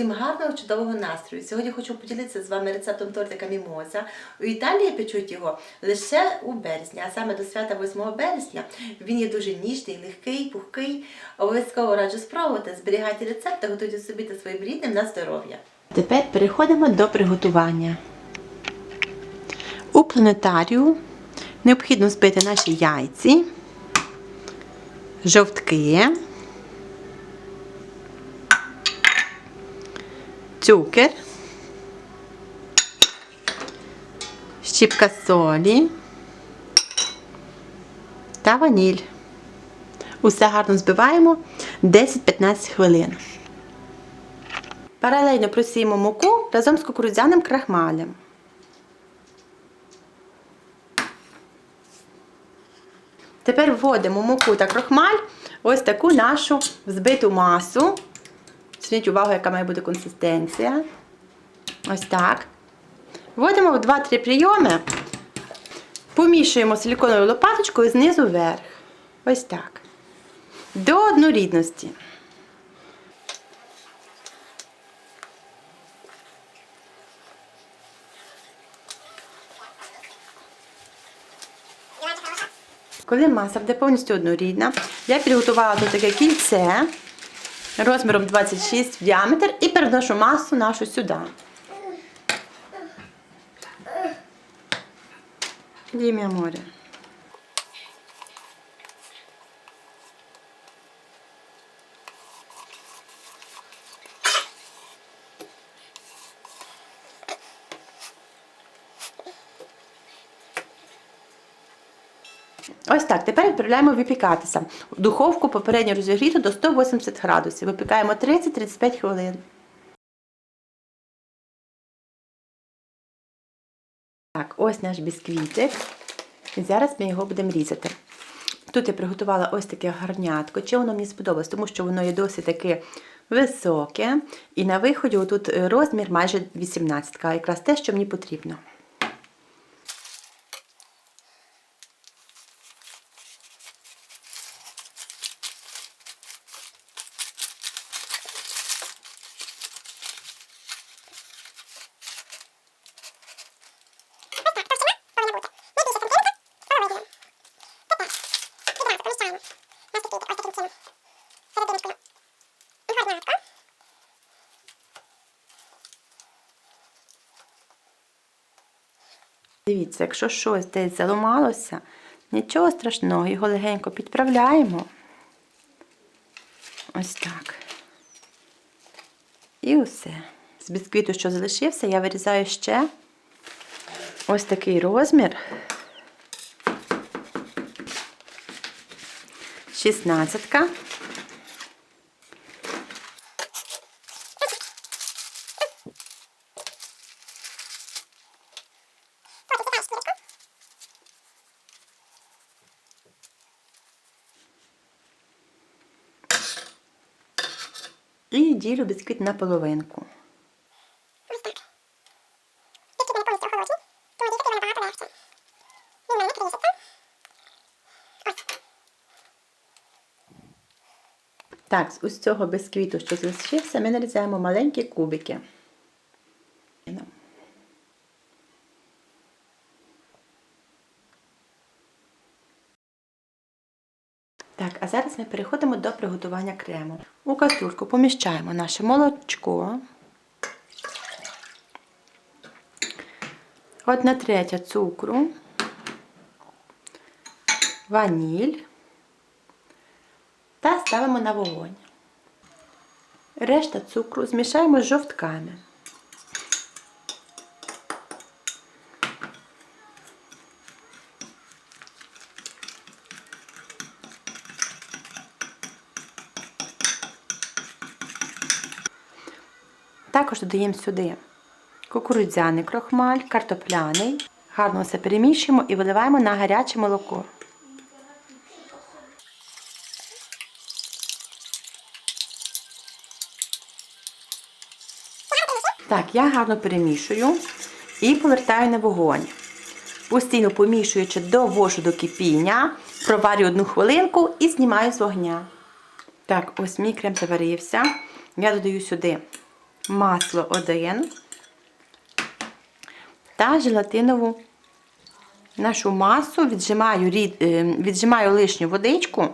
Усім гарного, чудового настрою. Сьогодні хочу поділитися з вами рецептом тортика Мімоза. У Італії печуть його лише у березні, а саме до свята 8 березня. Він є дуже ніжний, легкий, пухкий. Обов'язково раджу спробувати. Зберігайте рецепт та готуйте собі та своїм рідним на здоров'я. Тепер переходимо до приготування. У планетарію необхідно збити наші яйці, жовтки. Цукер, щіпка солі та ваніль. Усе гарно збиваємо 10-15 хвилин. Паралельно просіємо муку разом з кукурудзяним крахмалем. Тепер вводимо муку та крахмаль ось таку нашу взбиту масу. Зверніть увагу, яка має бути консистенція. Ось так. Вводимо в 2-3 прийоми, помішуємо силіконовою лопаточкою знизу вверх. Ось так. До однорідності. Коли маса буде повністю однорідна, я підготувала тут таке кільце розміром 26 в діаметр і переношу масу нашу сюди. Дім'я море. Ось так. Тепер відправляємо випікатися. Духовку попередньо розігріту до 180 градусів. Випікаємо 30-35 хвилин. Так, ось наш бісквітик. І зараз ми його будемо різати. Тут я приготувала ось таке гарнятко. Чи воно мені сподобалось, тому що воно є досить таке високе. І на виході тут розмір майже 18, якраз те, що мені потрібно. Дивіться, якщо щось десь заламалося, нічого страшного, його легенько підправляємо. Ось так. І усе. З бісквіту, що залишився, я вирізаю ще ось такий розмір. 16. І ділю бісквіт на половинку. Ось так. Якщо вони повністю охолоджені, то різати його набагато легше. Він мене трішиться. Ось. Так, з ось цього бісквіту, що залишився, ми нарізаємо маленькі кубики. Так, а зараз ми переходимо до приготування крему. У каструльку поміщаємо наше молочко. Одна третя цукру, ваніль та ставимо на вогонь. Решта цукру змішаємо з жовтками. Також додаємо сюди кукурудзяний крохмаль, картопляний. Гарно все перемішуємо і виливаємо на гаряче молоко. Так, я гарно перемішую і повертаю на вогонь. Постійно помішуючи, довожу до кипіння, проварю одну хвилинку і знімаю з вогня. Так, ось мій крем заварився. Я додаю сюди масло 1 та желатинову нашу масу, віджимаю, рід- е, віджимаю лишню водичку.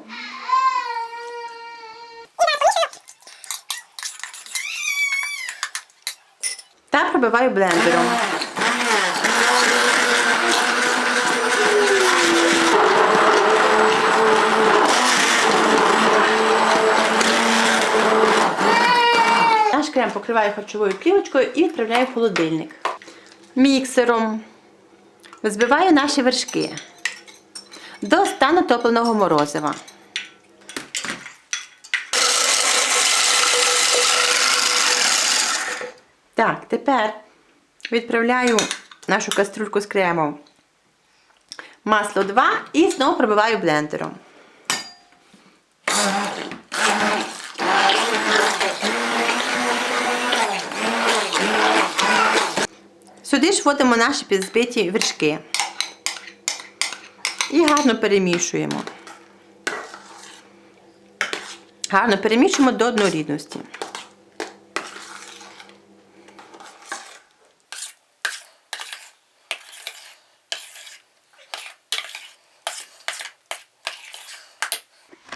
Та пробиваю блендером. Наш крем покриваю харчовою плівочкою і відправляю в холодильник. Міксером збиваю наші вершки до стану топленого морозива. Так, тепер відправляю нашу каструльку з кремом масло 2 і знову пробиваю блендером. Сюди ж вводимо наші підзбиті вершки. І гарно перемішуємо. Гарно перемішуємо до однорідності.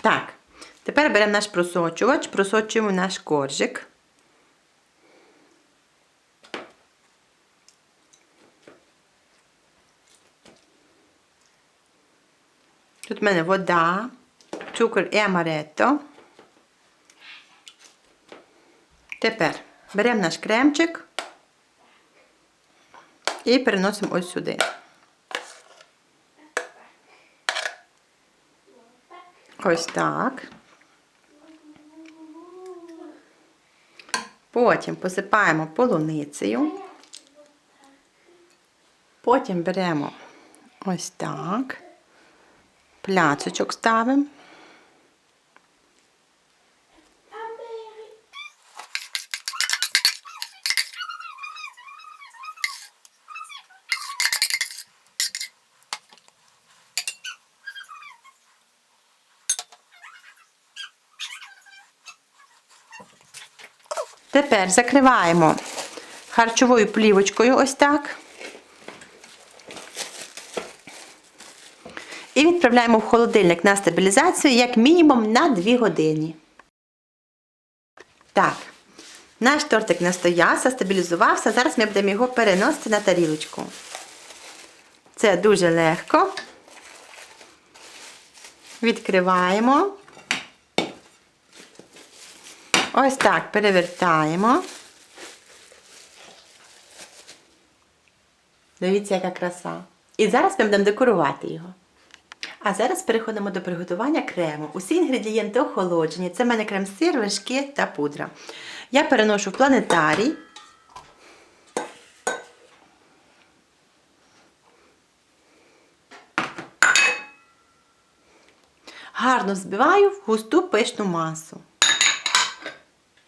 Так, тепер беремо наш просочувач, просочуємо наш коржик. Тут в мене вода, цукор і амаретто. Тепер беремо наш кремчик і переносимо ось сюди. Ось так. Потім посипаємо полуницею. Потім беремо ось так. Пляцочок ставимо. Тепер закриваємо харчовою плівочкою ось так. І відправляємо в холодильник на стабілізацію як мінімум на 2 години. Так, наш тортик настоявся, стабілізувався. Зараз ми будемо його переносити на тарілочку. Це дуже легко. Відкриваємо. Ось так перевертаємо. Дивіться, яка краса. І зараз ми будемо декорувати його. А зараз переходимо до приготування крему. Усі інгредієнти охолоджені. Це в мене крем-сир, вершки та пудра. Я переношу в планетарій. Гарно збиваю в густу пишну масу.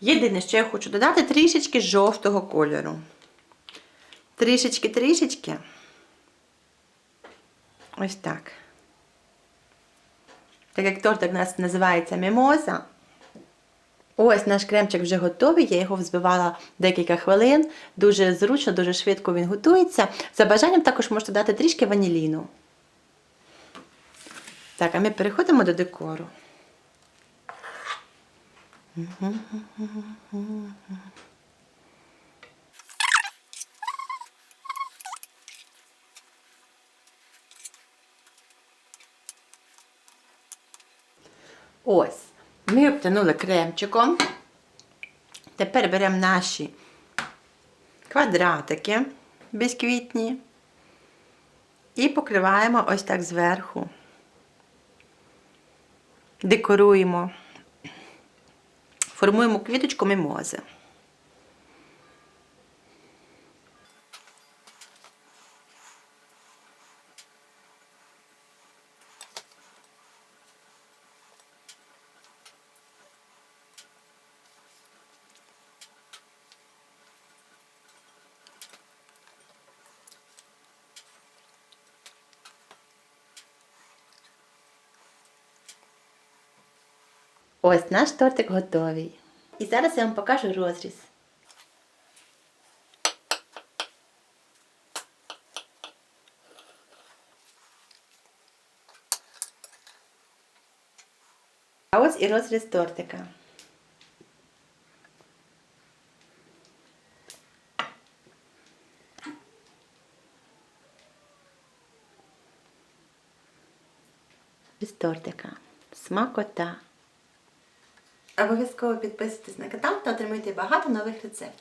Єдине, що я хочу додати трішечки жовтого кольору. Трішечки-трішечки. Ось так. Так як тортик у нас називається мімоза. Ось наш кремчик вже готовий, я його взбивала декілька хвилин. Дуже зручно, дуже швидко він готується. За бажанням також можете додати трішки ваніліну. Так, а ми переходимо до декору. Ось, ми обтянули кремчиком. Тепер беремо наші квадратики бісквітні і покриваємо ось так зверху. Декоруємо, формуємо квіточку мімози. Ось наш тортик готовий. І зараз я вам покажу розріз. А ось і розріз тортика. З тортика. Смакота. Обов'язково підписуйтесь на канал та отримуйте багато нових рецептів.